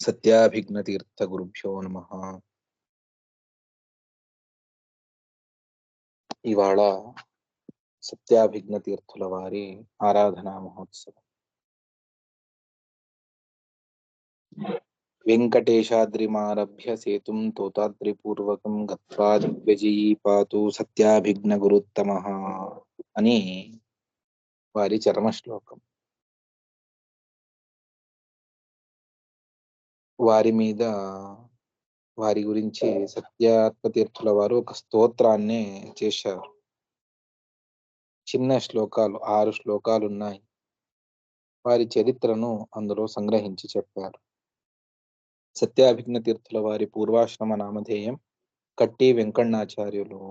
సత్యాభిఘ్నతీర్థ గురుభ్యో నమ ఇవాళ సత్యాభిఘ్న తీర్థుల వారి ఆరాధనా మహోత్సవం వెంకటేశాద్రిమారభ్య సేతుం తోతాద్రిపూర్వకం గత్వా దిగ్విజయీపాతు సత్యాభిఘ్న గురుత్తమ అని వారి చరమ వారి మీద వారి గురించి సత్యాత్మతీర్థుల వారు ఒక స్తోత్రాన్ని చేశారు. చిన్న శ్లోకాలు ఆరు శ్లోకాలు ఉన్నాయి వారి చరిత్రను అందులో సంగ్రహించి చెప్పారు. సత్యాభిజ్ఞ తీర్థుల వారి పూర్వాశ్రమ నామధేయం కట్టి వెంకణాచార్యులు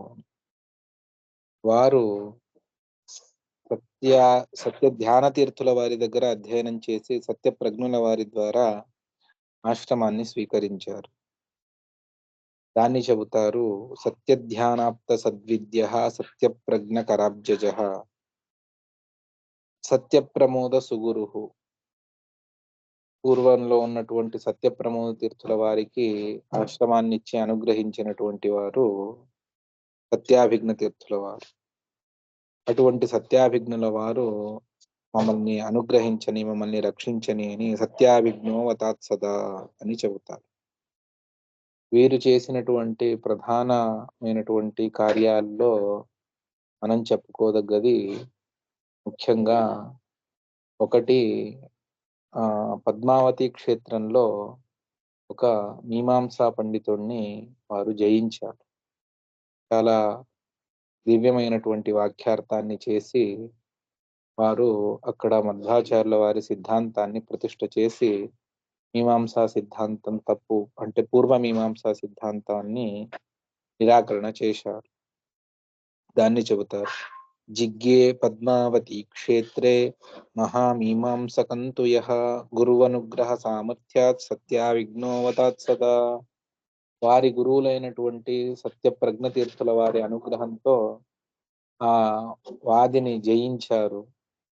వారు సత్య సత్య ధ్యాన తీర్థుల వారి దగ్గర అధ్యయనం చేసి సత్య ప్రజ్ఞుల వారి ద్వారా ఆశ్రమాన్ని స్వీకరించారు. దాన్ని చెబుతారు సత్యధ్యానాప్త సద్విద్య సత్యప్రజ్ఞ కరాబ్జజ సత్యప్రమోద సుగురు పూర్వంలో ఉన్నటువంటి సత్యప్రమోద తీర్థుల వారికి ఆశ్రమాన్ని ఇచ్చి అనుగ్రహించినటువంటి వారు సత్యాభిజ్ఞ తీర్థుల వారు. అటువంటి సత్యాభిజ్ఞుల వారు మమ్మల్ని అనుగ్రహించని మమ్మల్ని రక్షించని అని సత్యాభిజ్ఞో సదా అని చెబుతారు. వీరు చేసినటువంటి ప్రధానమైనటువంటి కార్యాల్లో మనం చెప్పుకోదగ్గది ముఖ్యంగా ఒకటి ఆ పద్మావతి క్షేత్రంలో ఒక మీమాంసా పండితుడిని వారు జయించారు. చాలా దివ్యమైనటువంటి వాక్యార్థాన్ని చేసి వారు అక్కడ మధ్వాచార్యుల వారి సిద్ధాంతాన్ని ప్రతిష్ట చేసి మీమాంసా సిద్ధాంతం తప్పు అంటే పూర్వ మీమాంసా సిద్ధాంతాన్ని నిరాకరణ చేశారు. దాన్ని చెబుతారు. జిగ్గే పద్మావతి క్షేత్రే మహామీమాంసకంతు యః గురువనుగ్రహ సామర్థ్యాత్ సత్యా విఘ్నోవతాత్ సదా. వారి గురువులైనటువంటి సత్యప్రజ్ఞ తీర్థుల వారి అనుగ్రహంతో ఆ వాదిని జయించారు.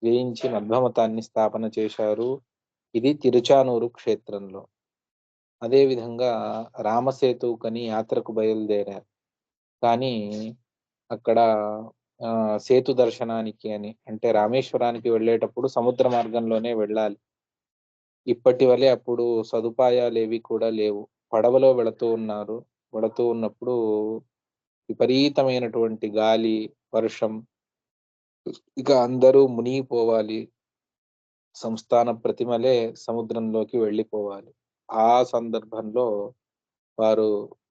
వేయించి మధ్వమతాన్ని స్థాపన చేశారు. ఇది తిరుచానూరు క్షేత్రంలో. అదేవిధంగా రామసేతుకని యాత్రకు బయలుదేరారు. కానీ అక్కడ ఆ సేతు దర్శనానికి అని అంటే రామేశ్వరానికి వెళ్ళేటప్పుడు సముద్ర మార్గంలోనే వెళ్ళాలి. ఇప్పటి వలె అప్పుడు సదుపాయాలు ఏవి కూడా లేవు. పడవలో వెళుతూ ఉన్నారు. వెళుతూ ఉన్నప్పుడు విపరీతమైనటువంటి గాలి వర్షం ఇక అందరూ మునిగిపోవాలి. సంస్థాన ప్రతిమలే సముద్రంలోకి వెళ్ళిపోవాలి. ఆ సందర్భంలో వారు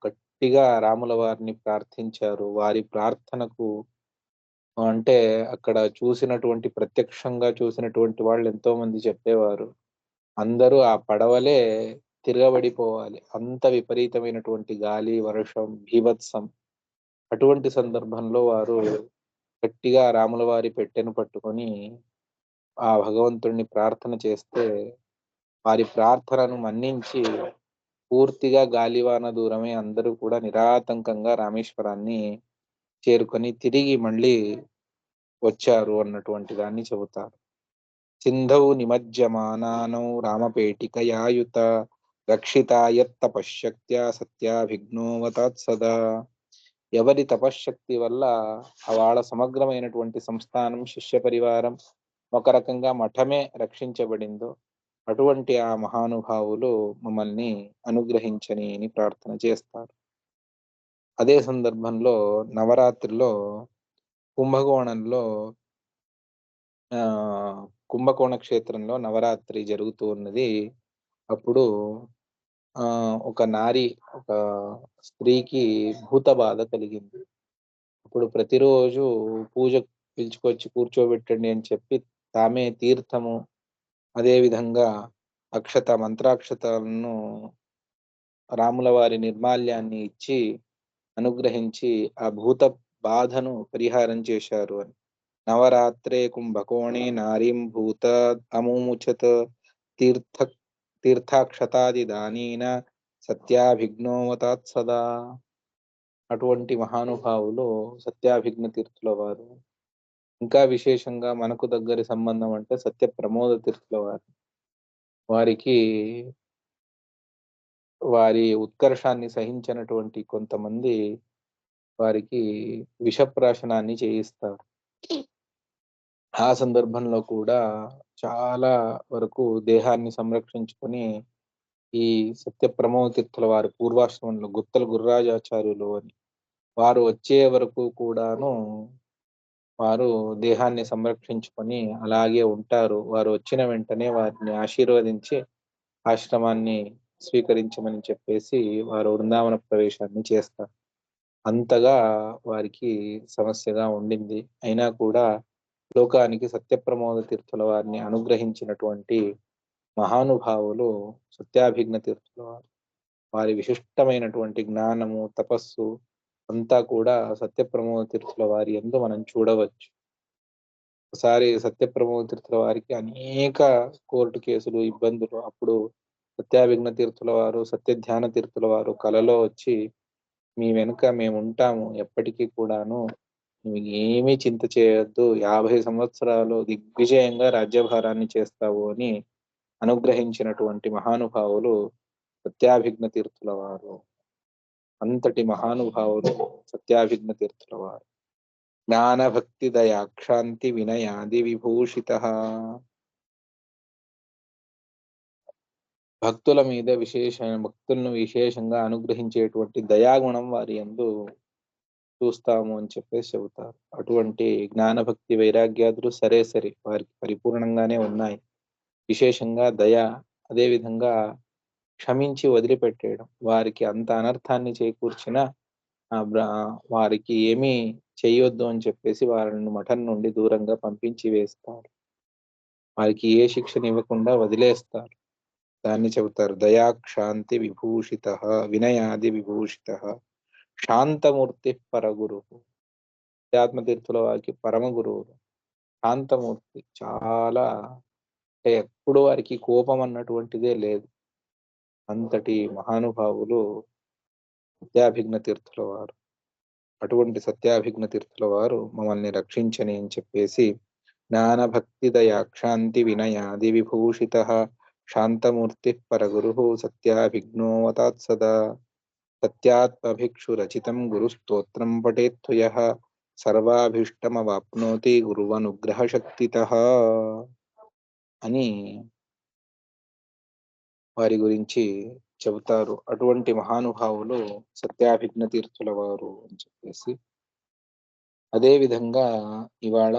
గట్టిగా రాముల వారిని ప్రార్థించారు. వారి ప్రార్థనకు అంటే అక్కడ చూసినటువంటి ప్రత్యక్షంగా చూసినటువంటి వాళ్ళు ఎంతో మంది చెప్పేవారు. అందరూ ఆ పడవలే తిరగబడిపోవాలి. అంత విపరీతమైనటువంటి గాలి వర్షం భీభత్సం అటువంటి సందర్భంలో వారు గట్టిగా రాముల వారి పెట్టెను పట్టుకొని ఆ భగవంతుడిని ప్రార్థన చేస్తే వారి ప్రార్థనను మన్నించి పూర్తిగా గాలివాన దూరమే అందరూ కూడా నిరాతంకంగా రామేశ్వరాన్ని చేరుకొని తిరిగి మళ్ళీ వచ్చారు అన్నటువంటి దాన్ని చెబుతారు. సింధౌ నిమజ్జమానానౌ రామపేటికయాయుత రక్షితాయత్ తపశ్శక్త్యా సత్యాభిఘ్నోవతాత్ సదా ఎవరి తపశ్శక్తి వల్ల వాళ్ళ సమగ్రమైనటువంటి సంస్థానం శిష్య పరివారం ఒక రకంగా మఠమే రక్షించబడిందో అటువంటి ఆ మహానుభావులు మమ్మల్ని అనుగ్రహించని అని ప్రార్థన చేస్తారు. అదే సందర్భంలో నవరాత్రిలో కుంభకోణంలో ఆ కుంభకోణ క్షేత్రంలో నవరాత్రి జరుగుతూ ఉన్నది. అప్పుడు ఆ ఒక నారి ఒక స్త్రీకి భూత బాధ కలిగింది. అప్పుడు ప్రతిరోజు పూజ పిలుచుకొచ్చి కూర్చోబెట్టండి అని చెప్పి తామే తీర్థము అదే విధంగా అక్షత మంత్రాక్షతలను రాముల వారి నిర్మాల్యాన్ని ఇచ్చి అనుగ్రహించి ఆ భూత బాధను పరిహారం చేశారు అని. నవరాత్రే కుంభకోణే నారీం భూత అముముచత తీర్థ తీర్థాక్షతాదిదానీన సత్యాభిఘ్నోవతాత్ సదా అటువంటి మహానుభావులు సత్యాభిఘ్న తీర్థుల వారు ఇంకా విశేషంగా మనకు దగ్గరి సంబంధం అంటే సత్య ప్రమోద తీర్థుల వారు వారికి వారి ఉత్కర్షాన్ని సహించినటువంటి కొంతమంది వారికి విషప్రాశనాన్ని చేయిస్తారు. ఆ సందర్భంలో కూడా చాలా వరకు దేహాన్ని సంరక్షించుకొని ఈ సత్యప్రమో తీర్థుల వారి పూర్వాశ్రమంలో గుత్తల గుర్రాజాచార్యులు అని వారు వచ్చే వరకు కూడాను వారు దేహాన్ని సంరక్షించుకొని అలాగే ఉంటారు. వారు వచ్చిన వెంటనే వారిని ఆశీర్వదించి ఆశ్రమాన్ని స్వీకరించమని చెప్పేసి వారు వృందావన ప్రవేశాన్ని చేస్తారు. అంతగా వారికి సమస్యగా ఉండింది. అయినా కూడా లోకానికి సత్యప్రమోద తీర్థుల వారిని అనుగ్రహించినటువంటి మహానుభావులు సత్యాభిజ్ఞ తీర్థుల వారు. వారి విశిష్టమైనటువంటి జ్ఞానము, తపస్సు అంతా కూడా సత్యప్రమోద తీర్థుల వారి ఎందు మనం చూడవచ్చు. ఒకసారి సత్యప్రమోద తీర్థుల వారికి అనేక కోర్టు కేసులు, ఇబ్బందులు అప్పుడు సత్యాభిజ్ఞ తీర్థుల వారు, సత్యధ్యాన తీర్థుల వారు కలలో వచ్చి మీ వెనుక మేముంటాము ఎప్పటికీ కూడాను. నువ్వు ఏమీ చింత చేయొద్దు. 50 సంవత్సరాలు దిగ్విజయంగా రాజ్యభారాన్ని చేస్తావు అని అనుగ్రహించినటువంటి మహానుభావులు సత్యాభిజ్ఞ తీర్థుల వారు. అంతటి మహానుభావులు సత్యాభిజ్ఞ తీర్థుల వారు. జ్ఞానభక్తి దయాక్షాంతి వినయాది విభూషిత భక్తుల మీద విశేష భక్తులను విశేషంగా అనుగ్రహించేటువంటి దయాగుణం వారి యందు చూస్తాము అని చెప్పేసి చెబుతారు. అటువంటి జ్ఞానభక్తి వైరాగ్యాదులు సరే సరే వారికి పరిపూర్ణంగానే ఉన్నాయి. విశేషంగా దయ అదే విధంగా క్షమించి వదిలిపెట్టేయడం. వారికి అంత అనర్థాన్ని చేకూర్చిన వారికి ఏమీ చేయొద్దు అని చెప్పేసి వారిని మఠం నుండి దూరంగా పంపించి వేస్తారు. వారికి ఏ శిక్షణ ఇవ్వకుండా వదిలేస్తారు. దాన్ని చెబుతారు. దయాక్షాంతి విభూషిత వినయాది విభూషిత శాంతమూర్తి పరగురు ఆధ్యాత్మతీర్థుల వారికి పరమ గురువులు. శాంతమూర్తి చాలా ఎప్పుడు వారికి కోపం అన్నటువంటిదే లేదు. అంతటి మహానుభావులు సత్యాభిజ్ఞ తీర్థుల వారు. అటువంటి సత్యాభిజ్ఞ తీర్థుల వారు మమ్మల్ని రక్షించని అని చెప్పేసి జ్ఞానభక్తి దయాక్షాంతి వినయాది విభూషిత శాంతమూర్తి పరగురు సత్యాభిజ్ఞోవతాత్ సదా సత్యాత్మభిక్షురచితం గురుస్తోత్రం పఠేత్తు సర్వాభీష్టమవాప్నోతి గురువనుగ్రహశక్తితః అని వారి గురించి చెబుతారు. అటువంటి మహానుభావులు సత్యాభిజ్ఞ తీర్థుల వారు అని చెప్పేసి. అదే విధంగా ఇవాళ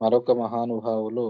మరొక మహానుభావులు